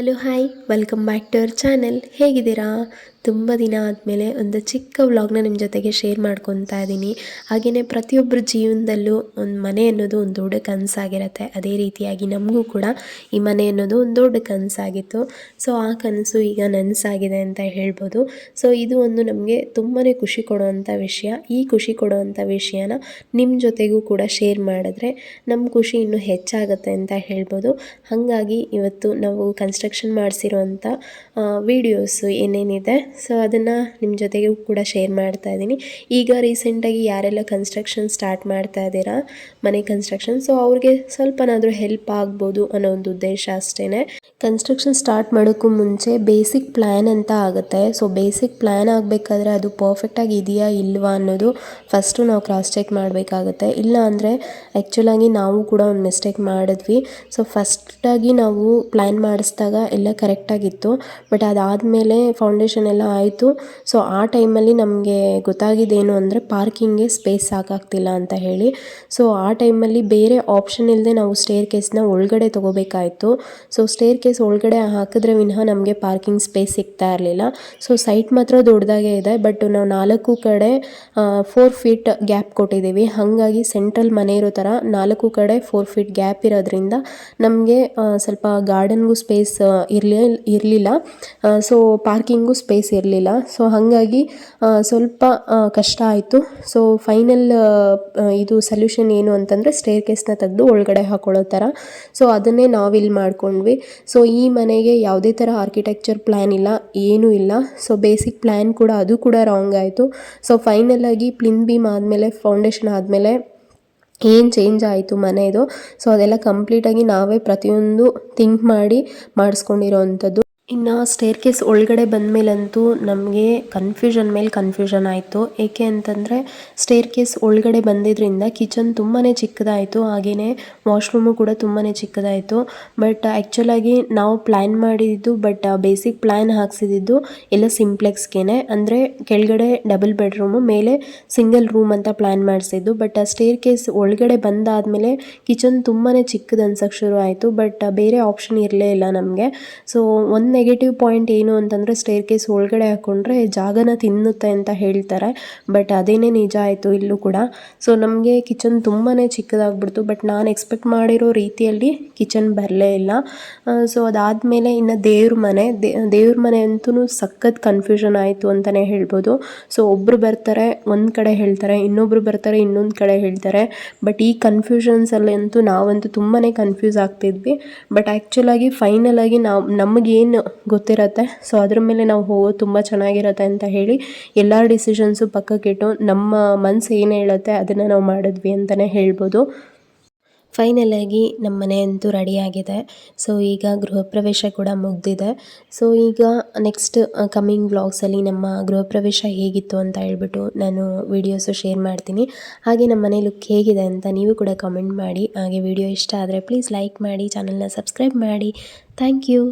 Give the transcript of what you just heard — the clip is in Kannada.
Hello hi welcome back to our channel ಹೇಗಿದ್ದೀರಾ? ತುಂಬ ದಿನ ಆದಮೇಲೆ ಒಂದು ಚಿಕ್ಕ ವ್ಲಾಗ್ನ ನಿಮ್ಮ ಜೊತೆಗೆ ಶೇರ್ ಮಾಡ್ಕೊತಾ ಇದ್ದೀನಿ ಹಾಗೆಯೇ ಪ್ರತಿಯೊಬ್ಬರ ಜೀವನದಲ್ಲೂ ಒಂದು ಮನೆ ಅನ್ನೋದು ಒಂದು ದೊಡ್ಡ ಕನಸಾಗಿರುತ್ತೆ. ಅದೇ ರೀತಿಯಾಗಿ ನಮಗೂ ಕೂಡ ಈ ಮನೆ ಅನ್ನೋದು ಒಂದು ದೊಡ್ಡ ಕನಸಾಗಿತ್ತು. ಸೊ ಆ ಕನಸು ಈಗ ನನಸಾಗಿದೆ ಅಂತ ಹೇಳ್ಬೋದು. ಸೊ ಇದು ಒಂದು ನಮಗೆ ತುಂಬಾ ಖುಷಿ ಕೊಡುವಂಥ ವಿಷಯ. ಈ ಖುಷಿ ಕೊಡುವಂಥ ವಿಷಯನ ನಿಮ್ಮ ಜೊತೆಗೂ ಕೂಡ ಶೇರ್ ಮಾಡಿದ್ರೆ ನಮ್ಮ ಖುಷಿ ಇನ್ನೂ ಹೆಚ್ಚಾಗುತ್ತೆ ಅಂತ ಹೇಳ್ಬೋದು. ಹಾಗಾಗಿ ಇವತ್ತು ನಾವು ಕನ್ಸ್ಟ್ರಕ್ಷನ್ ಮಾಡಿಸಿರುವಂಥ ವಿಡಿಯೋಸು ಏನೇನಿದೆ ಸೊ ಅದನ್ನು ನಿಮ್ಮ ಜೊತೆಗೂ ಕೂಡ ಶೇರ್ ಮಾಡ್ತಾ ಇದ್ದೀನಿ ಈಗ ರೀಸೆಂಟಾಗಿ ಯಾರೆಲ್ಲ ಕನ್ಸ್ಟ್ರಕ್ಷನ್ ಸ್ಟಾರ್ಟ್ ಮಾಡ್ತಾ ಇದ್ದೀರಾ, ಮನೆ ಕನ್ಸ್ಟ್ರಕ್ಷನ್ ಸೊ ಅವ್ರಿಗೆ ಸ್ವಲ್ಪನಾದರೂ ಹೆಲ್ಪ್ ಆಗ್ಬೋದು ಅನ್ನೋ ಒಂದು ಉದ್ದೇಶ ಅಷ್ಟೇ ಕನ್ಸ್ಟ್ರಕ್ಷನ್ ಸ್ಟಾರ್ಟ್ ಮಾಡೋಕ್ಕೂ ಮುಂಚೆ ಬೇಸಿಕ್ ಪ್ಲ್ಯಾನ್ ಅಂತ ಆಗುತ್ತೆ. ಸೊ ಬೇಸಿಕ್ ಪ್ಲ್ಯಾನ್ ಆಗಬೇಕಾದ್ರೆ ಅದು ಪರ್ಫೆಕ್ಟಾಗಿ ಇದೆಯಾ ಇಲ್ವಾ ಅನ್ನೋದು ಫಸ್ಟು ನಾವು ಕ್ರಾಸ್ ಚೆಕ್ ಮಾಡಬೇಕಾಗುತ್ತೆ. ಇಲ್ಲ ಅಂದರೆ ಆ್ಯಕ್ಚುಲಾಗಿ ನಾವು ಕೂಡ ಒಂದು ಮಿಸ್ಟೇಕ್ ಮಾಡಿದ್ವಿ. ಸೊ ಫಸ್ಟಾಗಿ ನಾವು ಪ್ಲ್ಯಾನ್ ಮಾಡಿಸಿದಾಗ ಎಲ್ಲ ಕರೆಕ್ಟಾಗಿತ್ತು ಬಟ್ ಅದಾದಮೇಲೆ ಫೌಂಡೇಶನ್ ಎಲ್ಲ ಆಯಿತು. ಸೊ ಆ ಟೈಮಲ್ಲಿ ನಮಗೆ ಗೊತ್ತಾಗಿದ್ದೇನು ಅಂದರೆ ಪಾರ್ಕಿಂಗ್ಗೆ ಸ್ಪೇಸ್ ಸಾಕಾಗ್ತಿಲ್ಲ ಅಂತ ಹೇಳಿ. ಸೊ ಆ ಟೈಮಲ್ಲಿ ಬೇರೆ ಆಪ್ಷನ್ ಇಲ್ಲದೆ ನಾವು ಸ್ಟೇರ್ ಕೇಸ್ನ ಒಳಗಡೆ ತೊಗೋಬೇಕಾಯಿತು. ಸೊ ಸ್ಟೇರ್ ಕೇಸ್ ಒಳಗಡೆ ಹಾಕಿದ್ರೆ ವಿನಃ ನಮಗೆ ಪಾರ್ಕಿಂಗ್ ಸ್ಪೇಸ್ ಸಿಗ್ತಾ ಇರಲಿಲ್ಲ. ಸೊ ಸೈಟ್ ಮಾತ್ರ ದೊಡ್ಡದಾಗೇ ಇದೆ ಬಟ್ ನಾವು ನಾಲ್ಕು ಕಡೆ ಫೋರ್ ಫೀಟ್ ಗ್ಯಾಪ್ ಕೊಟ್ಟಿದ್ದೀವಿ. ಹಾಗಾಗಿ ಸೆಂಟ್ರಲ್ ಮನೆ ಇರೋ ಥರ ನಾಲ್ಕು ಕಡೆ ಫೋರ್ ಫೀಟ್ ಗ್ಯಾಪ್ ಇರೋದ್ರಿಂದ ನಮಗೆ ಸ್ವಲ್ಪ ಗಾರ್ಡನ್ಗೂ ಸ್ಪೇಸ್ ಇರಲಿ, ಇರಲಿಲ್ಲ. ಸೊ ಪಾರ್ಕಿಂಗು ಸ್ಪೇಸ್ ಇರಲಿಲ್ಲ ಸೊ ಹಾಗಾಗಿ ಸ್ವಲ್ಪ ಕಷ್ಟ ಆಯಿತು. ಸೊ ಫೈನಲ್ ಇದು ಸೊಲ್ಯೂಷನ್ ಏನು ಅಂತಂದರೆ ಸ್ಟೇರ್ ಕೇಸ್ನ ತೆಗೆದು ಒಳಗಡೆ ಹಾಕೊಳ್ಳೋ ಥರ. ಸೊ ಅದನ್ನೇ ನಾವಿಲ್ಲಿ ಮಾಡ್ಕೊಂಡ್ವಿ. ಸೊ ಈ ಮನೆಗೆ ಯಾವುದೇ ಥರ ಆರ್ಕಿಟೆಕ್ಚರ್ ಪ್ಲ್ಯಾನ್ ಇಲ್ಲ, ಏನೂ ಇಲ್ಲ. ಸೊ ಬೇಸಿಕ್ ಪ್ಲ್ಯಾನ್ ಕೂಡ ಅದು ಕೂಡ ರಾಂಗ್ ಆಯಿತು. ಸೊ ಫೈನಲಾಗಿ ಪ್ಲಿನ್ ಬೀಮ್ ಆದಮೇಲೆ ಫೌಂಡೇಶನ್ ಆದಮೇಲೆ ಏನು ಚೇಂಜ್ ಆಯಿತು ಮನೆಯದು ಸೊ ಅದೆಲ್ಲ ಕಂಪ್ಲೀಟಾಗಿ ನಾವೇ ಪ್ರತಿಯೊಂದು ಥಿಂಕ್ ಮಾಡಿ, ಮಾಡಿಸ್ಕೊಂಡಿರೋ ಅಂಥದ್ದು. ಇನ್ನು ಸ್ಟೇರ್ ಕೇಸ್ ಒಳಗಡೆ ಬಂದಮೇಲಂತೂ ನಮಗೆ ಕನ್ಫ್ಯೂಷನ್ ಮೇಲೆ ಕನ್ಫ್ಯೂಷನ್ ಆಯಿತು. ಏಕೆ ಅಂತಂದರೆ ಸ್ಟೇರ್ ಕೇಸ್ ಒಳಗಡೆ ಬಂದಿದ್ದರಿಂದ ಕಿಚನ್ ತುಂಬಾ ಚಿಕ್ಕದಾಯಿತು. ಹಾಗೆಯೇ ವಾಶ್ರೂಮು ಕೂಡ ತುಂಬಾ ಚಿಕ್ಕದಾಯಿತು. ಬಟ್ ಆ್ಯಕ್ಚುಲಾಗಿ ನಾವು ಪ್ಲ್ಯಾನ್ ಮಾಡಿದ್ದು ಬಟ್ ಬೇಸಿಕ್ ಪ್ಲ್ಯಾನ್ ಹಾಕ್ಸಿದ್ದು ಎಲ್ಲ ಸಿಂಪ್ಲೆಕ್ಸ್ಗೆ ಅಂದರೆ ಕೆಳಗಡೆ ಡಬಲ್ ಬೆಡ್ರೂಮು ಮೇಲೆ ಸಿಂಗಲ್ ರೂಮ್ ಅಂತ ಪ್ಲ್ಯಾನ್ ಮಾಡಿಸಿದ್ದು. ಬಟ್ ಆ ಸ್ಟೇರ್ ಕೇಸ್ ಒಳಗಡೆ ಬಂದಾದಮೇಲೆ ಕಿಚನ್ ತುಂಬಾ ಚಿಕ್ಕದು ಅನ್ಸೋಕ್ಕೆ ಶುರು ಆಯಿತು. ಬಟ್ ಬೇರೆ ಆಪ್ಷನ್ ಇರಲೇ ಇಲ್ಲ ನಮಗೆ. ಸೊ ಒಂದು ನೆಗೆಟಿವ್ ಪಾಯಿಂಟ್ ಏನು ಅಂತಂದರೆ ಸ್ಟೇರ್ ಕೇಸ್ ಒಳಗಡೆ ಹಾಕ್ಕೊಂಡ್ರೆ ಜಾಗನ ತಿನ್ನುತ್ತೆ ಅಂತ ಹೇಳ್ತಾರೆ. ಬಟ್ ಅದೇನೇ ನಿಜ ಆಯಿತು ಇಲ್ಲೂ ಕೂಡ. ಸೊ ನಮಗೆ ಕಿಚನ್ ತುಂಬಾ ಚಿಕ್ಕದಾಗ್ಬಿಡ್ತು. ಬಟ್ ನಾನು ಎಕ್ಸ್ಪೆಕ್ಟ್ ಮಾಡಿರೋ ರೀತಿಯಲ್ಲಿ ಕಿಚನ್ ಬರಲೇ ಇಲ್ಲ. ಸೊ ಅದಾದಮೇಲೆ ಇನ್ನು ದೇವ್ರ ಮನೆ. ದೇವ್ರ ಮನೆ ಅಂತೂ ಸಖತ್ ಕನ್ಫ್ಯೂಷನ್ ಆಯಿತು ಅಂತಲೇ ಹೇಳ್ಬೋದು. ಸೊ ಒಬ್ಬರು ಬರ್ತಾರೆ, ಒಂದು ಕಡೆ ಹೇಳ್ತಾರೆ ಇನ್ನೊಬ್ಬರು ಬರ್ತಾರೆ, ಇನ್ನೊಂದು ಕಡೆ ಹೇಳ್ತಾರೆ. ಬಟ್ ಈ ಕನ್ಫ್ಯೂಷನ್ಸಲ್ಲಿ ಅಂತೂ ನಾವಂತೂ ತುಂಬಾ ಕನ್ಫ್ಯೂಸ್ ಆಗ್ತಿದ್ವಿ. ಬಟ್ ಆ್ಯಕ್ಚುಲಾಗಿ ಫೈನಲಾಗಿ ನಾವು, ನಮಗೇನು ಗೊತ್ತಿರತ್ತೆ. ಸೊ ಅದ್ರ ಮೇಲೆ ನಾವು ಹೋಗೋದು ತುಂಬ ಚೆನ್ನಾಗಿರತ್ತೆ ಅಂತ ಹೇಳಿ ಎಲ್ಲ ಡಿಸಿಷನ್ಸು ಪಕ್ಕಕ್ಕಿಟ್ಟು ನಮ್ಮ ಮನಸ್ಸು ಏನು ಹೇಳುತ್ತೆ ಅದನ್ನು ನಾವು ಮಾಡಿದ್ವಿ ಅಂತಲೇ ಹೇಳ್ಬೋದು. ಫೈನಲಾಗಿ ನಮ್ಮ ಮನೆ ಅಂತೂ ರೆಡಿಯಾಗಿದೆ ಸೊ ಈಗ ಗೃಹ ಪ್ರವೇಶ ಕೂಡ ಮುಗ್ದಿದೆ. ಸೊ ಈಗ ನೆಕ್ಸ್ಟ್ ಕಮ್ಮಿಂಗ್ ಬ್ಲಾಗ್ಸಲ್ಲಿ ನಮ್ಮ ಗೃಹ ಪ್ರವೇಶ ಹೇಗಿತ್ತು ಅಂತ ಹೇಳ್ಬಿಟ್ಟು ನಾನು ವೀಡಿಯೋಸು ಶೇರ್ ಮಾಡ್ತೀನಿ. ಹಾಗೆ ನಮ್ಮ ಮನೆ ಲುಕ್ ಹೇಗಿದೆ ಅಂತ ನೀವು ಕೂಡ ಕಮೆಂಟ್ ಮಾಡಿ. ಹಾಗೆ ವಿಡಿಯೋ ಇಷ್ಟ ಆದರೆ ಪ್ಲೀಸ್ ಲೈಕ್ ಮಾಡಿ ಚಾನಲ್ನ ಸಬ್ಸ್ಕ್ರೈಬ್ ಮಾಡಿ. Thank you